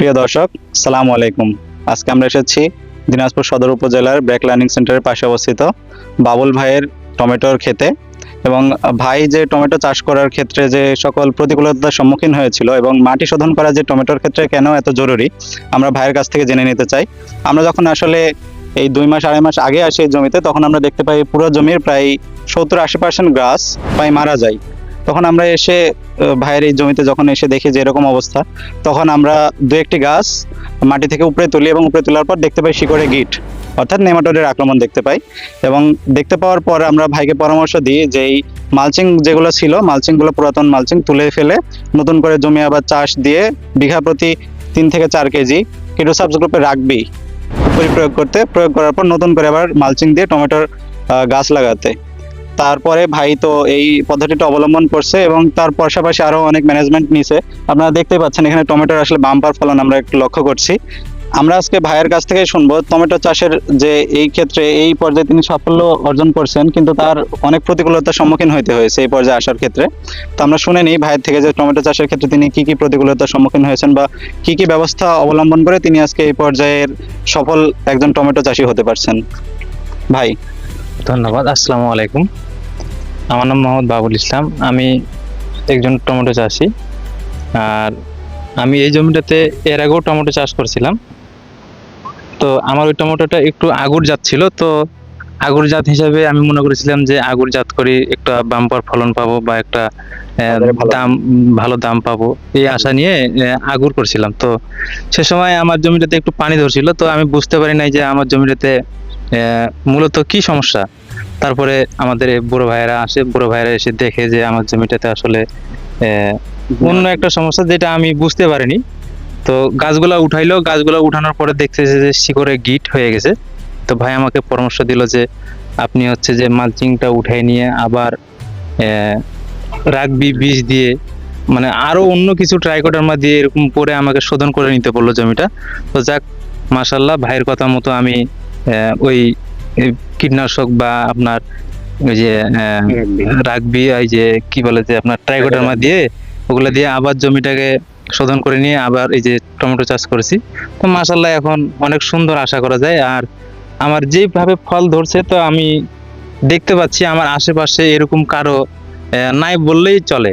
প্রিয় দর্শক সালাম আলাইকুম। আজকে আমরা এসেছি দিনাজপুর সদর উপজেলার ব্রেক লার্নিং সেন্টারের পাশে অবস্থিত বাবুল ভাইয়ের টমেটোর খেতে এবং ভাই যে টমেটো চাষ করার ক্ষেত্রে যে সকল প্রতিকূলতার সম্মুখীন হয়েছিল এবং মাটি শোধন করা যে টমেটোর ক্ষেত্রে কেন এত জরুরি, আমরা ভাইয়ের কাছ থেকে জেনে নিতে চাই। আমরা যখন আসলে এই দুই মাস, আড়াই মাস আগে আসি জমিতে, তখন আমরা দেখতে পাই পুরো জমির প্রায় সত্তর আশি পার্সেন্ট গাছ প্রায় মারা যায়। তখন আমরা এসে ভাইয়ের এই জমিতে যখন এসে দেখি যে এরকম অবস্থা, তখন আমরা দু একটি গাছ মাটি থেকে উপরে তুলি এবং উপরে তোলার পর দেখতে পাই শিকড়ে গিট, অর্থাৎ নেমাটোডের আক্রমণ দেখতে পাই। এবং দেখতে পাওয়ার পর আমরা ভাইকে পরামর্শ দিই যে এই মালচিং যেগুলো ছিল, মালচিংগুলো পুরাতন মালচিং তুলে ফেলে, নতুন করে জমি আবার চাষ দিয়ে বিঘা প্রতি তিন থেকে চার কেজি কিটোসাবস গ্রুপে রাখবি প্রয়োগ করতে। প্রয়োগ করার পর নতুন করে আবার মালচিং দিয়ে টমেটোর গাছ লাগাতে। তারপরে ভাই তো এই পদ্ধতিটা অবলম্বন করছে এবং তার পাশাপাশি আরও অনেক ম্যানেজমেন্ট নিছে। আপনারা দেখতে পাচ্ছেন এখানে টমেটোর আসলে বাম্পার ফলন আমরা একটু লক্ষ্য করছি। আমরা আজকে ভাইয়ের কাছ থেকে শুনব, টমেটো চাষের যে এই ক্ষেত্রে এই পর্যায়ে তিনি সাফল্য অর্জন করছেন, কিন্তু তার অনেক প্রতিকূলতার সম্মুখীন হইতে হয়েছে এই পর্যায়ে আসার ক্ষেত্রে। তো আমরা শুনে নিই ভাইয়ের থেকে যে টমেটো চাষের ক্ষেত্রে তিনি কি কি প্রতিকূলতার সম্মুখীন হয়েছেন বা কি কি ব্যবস্থা অবলম্বন করে তিনি আজকে এই পর্যায়ের সফল একজন টমেটো চাষি হতে পারছেন। ভাই। ধন্যবাদ, আসসালামু আলাইকুম। আমার নাম মোহাম্মদ বাবুল ইসলাম। আমি একজন টমেটো চাষি। আর আমি এই জমিটাতে এর আগেও টমেটো চাষ করছিলাম। তো আমার ওই টমেটোটা একটু আগুর জাত ছিল। তো আগুর জাত হিসাবে আমি মনে করেছিলাম যে আগুর জাত করে একটা বাম্পার ফলন পাবো বা একটা দাম ভালো দাম পাবো। এই আশা নিয়ে আগুর করছিলাম। তো সে সময় আমার জমিটাতে একটু পানি ধরছিল। তো আমি বুঝতে পারি নাই যে আমার জমিটাতে আহ, মূলত কি সমস্যা। তারপরে আমাদের বড় ভাইয়েরা আসে, বড় ভাইয়েরা এসে দেখে যে আমার জমিটাতে আসলে অন্য একটা সমস্যা যেটা আমি বুঝতে পারিনি। তো গাছগুলা উঠাইলো, গাছগুলা উঠানোর পরে দেখতেছে যে শিকড়ে গিট হয়ে গেছে। তো ভাই আমাকে পরামর্শ দিল যে আপনি হচ্ছে যে মালচিংটা উঠাই নিয়ে আবার রাগবি বীজ দিয়ে মানে আরও অন্য কিছু ট্রাইকোডার্মা দিয়ে এরকম করে আমাকে শোধন করে নিতে বলল জমিটা। তো যাক মাশাল্লাহ ভাইয়ের কথা মতো আমি ওই কীটনাশক বা আপনার ওই যে রাগবি। এই যে কি বলে যে আপনার ট্রাইকোডার্মা দিয়ে ওগুলো দিয়ে আবার জমিটাকে শোধন করে নিয়ে আবার এই যে টমেটো চাষ করেছি। তো মাশাল্লাহ এখন অনেক সুন্দর আশা করা যায়। আর আমার যেভাবে ফল ধরছে তো আমি দেখতে পাচ্ছি আমার আশেপাশে এরকম কারও নাই বললেই চলে।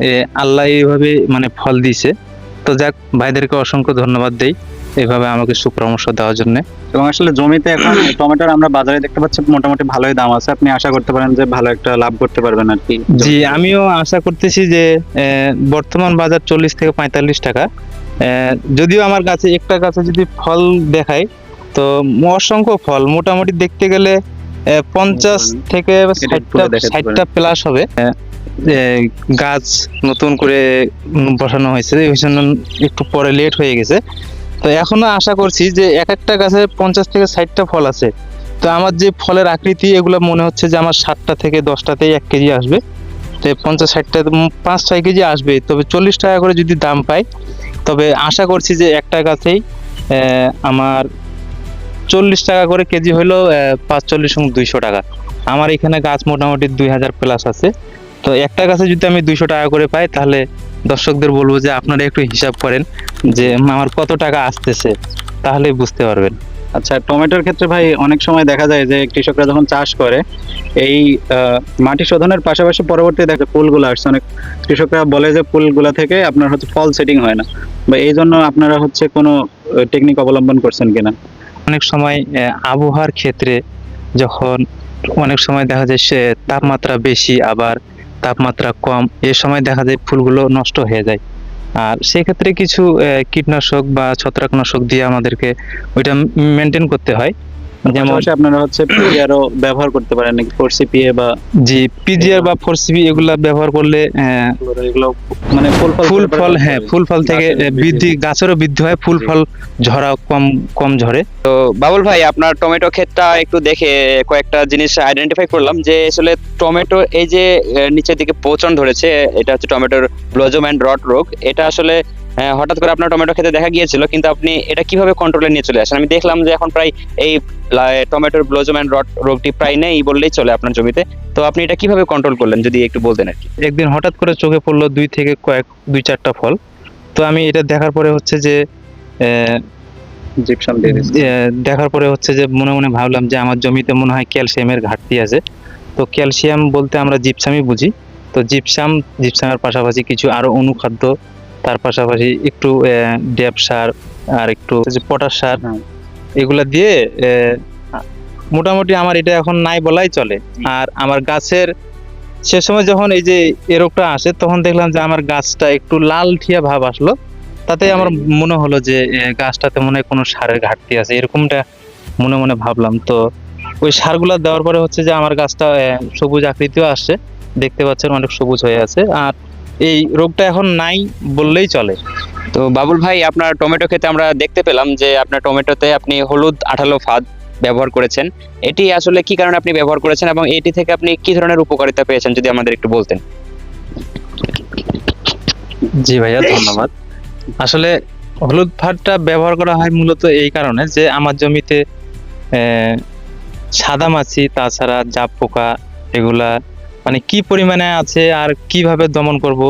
এ, আল্লাহ এইভাবে মানে ফল দিছে তো যাক ভাইদেরকে অসংখ্য ধন্যবাদ দেই। এইভাবে আমাকে সুপরামর্শ দেওয়ার জন্য। এবং আসলে জমিতে এখন টমেটোর আমরা বাজারে দেখতে পাচ্ছি মোটামুটি ভালোই দাম আছে। আপনি আশা করতে পারেন যে ভালো একটা লাভ করতে পারবেন আর কি। জি আমিও আশা করতেছি যে বর্তমান বাজার চল্লিশ থেকে পঁয়তাল্লিশ টাকা। যদিও আমার কাছে একটা গাছে যদি ফল দেখায় তো অসংখ্য ফল। মোটামুটি দেখতে গেলে পঞ্চাশ থেকে ষাটটা প্লাস হবে। গাছ নতুন করে বসানো হয়েছে। এই জন্য একটু পরে লেট হয়ে গেছে। তো এখনও আশা করছি যে এক একটা গাছে পঞ্চাশ থেকে ষাটটা ফল আছে। তো আমার যে ফলের আকৃতি, এগুলো মনে হচ্ছে যে আমার সাতটা থেকে দশটাতেই এক কেজি আসবে। তো পঞ্চাশ, ষাটটা পাঁচ, ছয় কেজি আসবে। তবে চল্লিশ টাকা করে যদি দাম পাই, তবে আশা করছি যে একটা গাছেই আমার চল্লিশ টাকা করে কেজি হলো পাঁচ, চল্লিশ দুইশো টাকা। আমার এখানে গাছ মোটামুটি দুই হাজার প্লাস আছে। তো একটা গাছে যদি আমি দুইশো টাকা করে পাই, তাহলে দর্শকদের বলব যে আপনারা একটু হিসাব করেন যে আমার কত টাকা আসতেছে তাহলে বুঝতে পারবেন। আচ্ছা টমেটোর ক্ষেত্রে ভাই অনেক সময় দেখা যায় যে কৃষকরা যখন চাষ করে এই মাটি শোধনের পাশাপাশি পরবর্তী দেখা ফুলগুলো আসছে। অনেক কৃষকরা বলে যে ফুলগুলা থেকে আপনার হচ্ছে ফল সেটিং হয় না। বা এই জন্য আপনারা হচ্ছে কোনো টেকনিক অবলম্বন করছেন কিনা? অনেক সময় আবহাওয়ার ক্ষেত্রে যখন অনেক সময় দেখা যায় সে তাপমাত্রা বেশি আবার তাপমাত্রা কম, এ সময় দেখা যায় ফুলগুলো নষ্ট হয়ে যায়। আর সেক্ষেত্রে কিছু কীটনাশক বা ছত্রাকনাশক দিয়ে আমাদেরকে ওইটা মেনটেন করতে হয়। যেমন আপনারা হচ্ছে ব্যবহার করতে পারেন নাকি ফোর সিপিএ বা জি পিজিআর বা ফোর সিবি এগুলা ব্যবহার করলে এগুলো মানে ফুল ফল ফুল ফল হ্যাঁ ফুল ফল থেকে গাছের বৃদ্ধি। গাছেরও বৃদ্ধি হয় ফুল ফল ঝরা কম কম ঝরে। তো বাবুল ভাই আপনার টমেটো ক্ষেতটা একটু দেখে কয়েকটা জিনিস আইডেন্টিফাই করলাম যে আসলে টমেটো এই যে নিচের দিকে পচন ধরেছে এটা হচ্ছে টমেটোর ব্লোজম অ্যান্ড রট রোগ। এটা আসলে হঠাৎ করে আপনার টমেটো খেতে দেখা গিয়েছিল কিন্তু আপনি এটা কীভাবে কন্ট্রোলে নিয়ে চলে আসেন? আমি দেখলাম যে এখন প্রায় এই টমেটোর ব্লোজম অ্যান্ড রট রোগটি প্রায় নেই বললেই চলে আপনার জমিতে। তো আপনি এটা কীভাবে কন্ট্রোল করলেন যদি একটু বলতেন আর কি? একদিন হঠাৎ করে চোখে পড়ল দুই থেকে কয়েক দুই চারটা ফল। তো আমি এটা দেখার পরে হচ্ছে যে দেখার পরে হচ্ছে যে মনে মনে ভাবলাম যে আমার জমিতে মনে হয় ক্যালসিয়ামের ঘাটতি আছে। তো ক্যালসিয়াম বলতে আমরা জিপসামই বুঝি। তো জিপসাম জিপসামের পাশাপাশি কিছু আরও অনুখাদ্য তার পাশাপাশি একটু ড্যাপ সার আর একটু পটাশ সার হ্যাঁ। এগুলা দিয়ে মোটামুটি আমার এটা এখন নাই বলাই চলে। আর আমার গাছের সে সময় যখন এই যে এ রোগটা আসে তখন দেখলাম যে আমার গাছটা একটু লাল ঠিয়া ভাব আসলো। তাতে আমার মনে হলো যে গাছটাতে মনে হয় কোনো সারের ঘাটতি আছে এরকমটা মনে মনে ভাবলাম। তো ওই সারগুলা দেওয়ার পরে হচ্ছে যে আমার গাছটা সবুজ আকৃতিও আসছে। দেখতে পাচ্ছেন অনেক সবুজ হয়ে আছে। আর এই রোগটা এখন নাই বললেই চলে। তো বাবুল ভাই আপনার টমেটো খেতে আমরা দেখতে পেলাম যে আপনার টমেটোতে আপনি হলুদ আঠালো ফাঁদ ব্যবহার করেছেন। এটি আসলে কি কারণে আপনি ব্যবহার করেছেন এবং এটি থেকে আপনি কি ধরনের উপকারিতা পেয়েছেন যদি আমাদের একটু বলতেন? জি ভাইয়া ধন্যবাদ। আসলে হলুদ ফাঁদটা ব্যবহার করা হয় মূলত এই কারণে যে আমার জমিতে আহ, সাদা মাছি তাছাড়া জাপ পোকা এগুলা মানে কি পরিমাণে আছে আর কীভাবে দমন করব?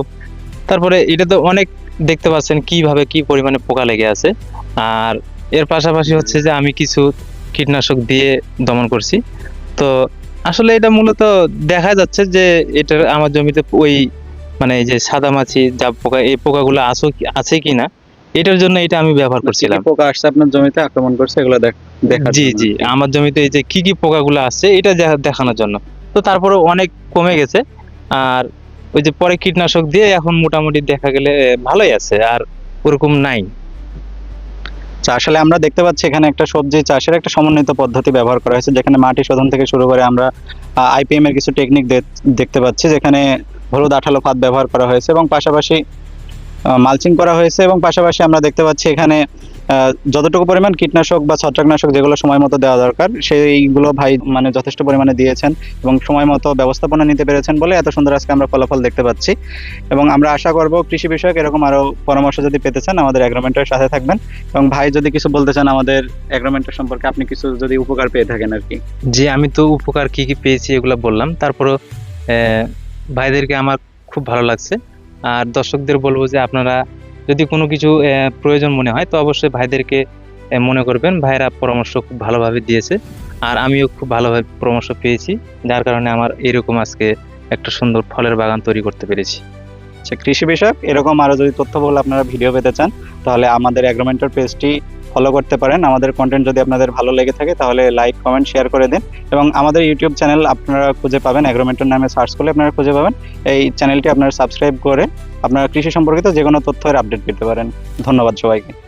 তারপরে এটা তো অনেক দেখতে পাচ্ছেন কীভাবে কি পরিমাণে পোকা লেগে আছে। আর এর পাশাপাশি হচ্ছে যে আমি কিছু কীটনাশক দিয়ে দমন করছি। তো আসলে এটা মূলত দেখা যাচ্ছে যে এটা আমার জমিতে ওই মানে এই যে সাদা মাছি যা পোকা এই পোকাগুলো আছো কি- আছে কিনা এটার জন্য এটা আমি ব্যবহার করছিলাম। পোকা আসছে আপনার জমিতে? আক্রমণ করছে এগুলো দেখ জি জি আমার জমিতে এই যে কি কি পোকাগুলো আছে এটা দেখানোর জন্য। তো তারপরে অনেক কমে গেছে। আর ওই যে পরে কীটনাশক দিয়ে এখন মোটামুটি দেখা গেলে ভালোই আছে আর ওরকম নাই। আচ্ছা, আসলে আমরা দেখতে পাচ্ছি এখানে একটা সবজি চাষের একটা সমন্বিত পদ্ধতি ব্যবহার করা হয়েছে যেখানে মাটি শোধন থেকে শুরু করে আমরা আইপিএম এর কিছু টেকনিক দেখতে পাচ্ছি যেখানে হলুদ আঠালো ফাঁদ ব্যবহার করা হয়েছে এবং পাশাপাশি মালচিং করা হয়েছে এবং পাশাপাশি আমরা দেখতে পাচ্ছি এখানে যতটুকু পরিমাণ কীটনাশক বা ছত্রাকনাশক যেগুলো সময় মতো দেওয়া দরকার, সেইগুলো ভাই মানে যথেষ্ট পরিমাণে দিয়েছেন এবং সময় মতো ব্যবস্থাপনা নিতে পেরেছেন বলে এত সুন্দর আজকে আমরা ফলাফল দেখতে পাচ্ছি। এবং আমরা আশা করব কৃষি বিষয়ক এরকম আরও পরামর্শ যদি পেতে চান আমাদের অ্যাগ্রোমেন্টের সাথে থাকবেন। এবং ভাই যদি কিছু বলতে চান আমাদের অ্যাগ্রোমেন্টের সম্পর্কে, আপনি কিছু যদি উপকার পেয়ে থাকেন আর কি। যে আমি তো উপকার কি কি পেয়েছি এগুলো বললাম। তারপরও ভাইদেরকে আমার খুব ভালো লাগছে। আর দর্শকদের বলব যে আপনারা যদি কোনো কিছু প্রয়োজন মনে হয়, তো অবশ্যই ভাইদেরকে মনে করবেন। ভাইরা পরামর্শ খুব ভালোভাবে দিয়েছে। আর আমিও খুব ভালোভাবে পরামর্শ পেয়েছি। যার কারণে আমার এরকম আজকে একটা সুন্দর ফলের বাগান তৈরি করতে পেরেছি। আচ্ছা কৃষি বিষয়ক এরকম আরও যদি তথ্যবহুল আপনারা ভিডিও পেতে চান, তাহলে আমাদের অ্যাগ্রোমেন্টের পেজটি ফলো করতে পারেন। আমাদের কন্টেন্ট যদি আপনাদের ভালো লেগে থাকে, তাহলে লাইক কমেন্ট শেয়ার করে দিন। এবং আমাদের ইউটিউব চ্যানেল আপনারা খুঁজে পাবেন অ্যাগ্রোমেন্টের নামে সার্চ করলে আপনারা খুঁজে পাবেন। এই চ্যানেলটি আপনারা সাবস্ক্রাইব করে আপনারা কৃষি সম্পর্কিত যে কোনো তথ্যের আপডেট পেতে পারেন। ধন্যবাদ সবাইকে।